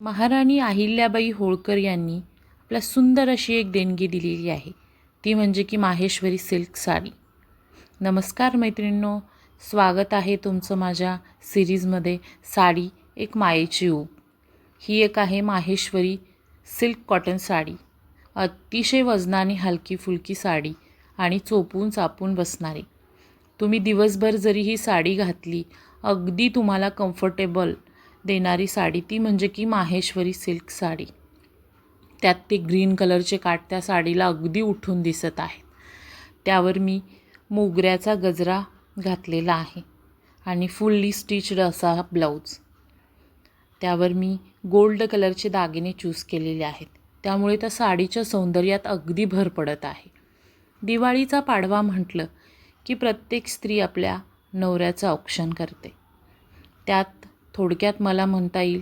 महाराणी अहिल्याबाई होळकर यांनी आपल्या सुंदर अशी एक देणगी दिलेली आहे. ती म्हणजे की माहेश्वरी सिल्क साडी. नमस्कार मैत्रिणींनो स्वागत आहे तुमचं माझ्या सिरीजमध्ये साडी एक मायेची ऊब. ही एक आहे माहेश्वरी सिल्क कॉटन साडी. अतिशय वजनाने हलकी फुलकी साडी आणि चोपून चापून बसणारी. तुम्ही दिवसभर जरी ही साडी घातली अगदी तुम्हाला कम्फर्टेबल देणारी साडी ती म्हणजे की माहेश्वरी सिल्क साडी. त्यात ते ग्रीन कलरचे काठ त्या साडीला अगदी उठून दिसत आहेत. त्यावर मी मोगऱ्याचा गजरा घातलेला आहे आणि फुल्ली स्टिच्ड असा हा ब्लाऊज. त्यावर मी गोल्ड कलरचे दागिने चूज केलेले आहेत. त्यामुळे त्या साडीच्या सौंदर्यात अगदी भर पडत आहे. दिवाळीचा पाडवा म्हटलं की प्रत्येक स्त्री आपल्या नवऱ्याचं औक्षण करते. त्यात थोडक्यात मला म्हणता येईल.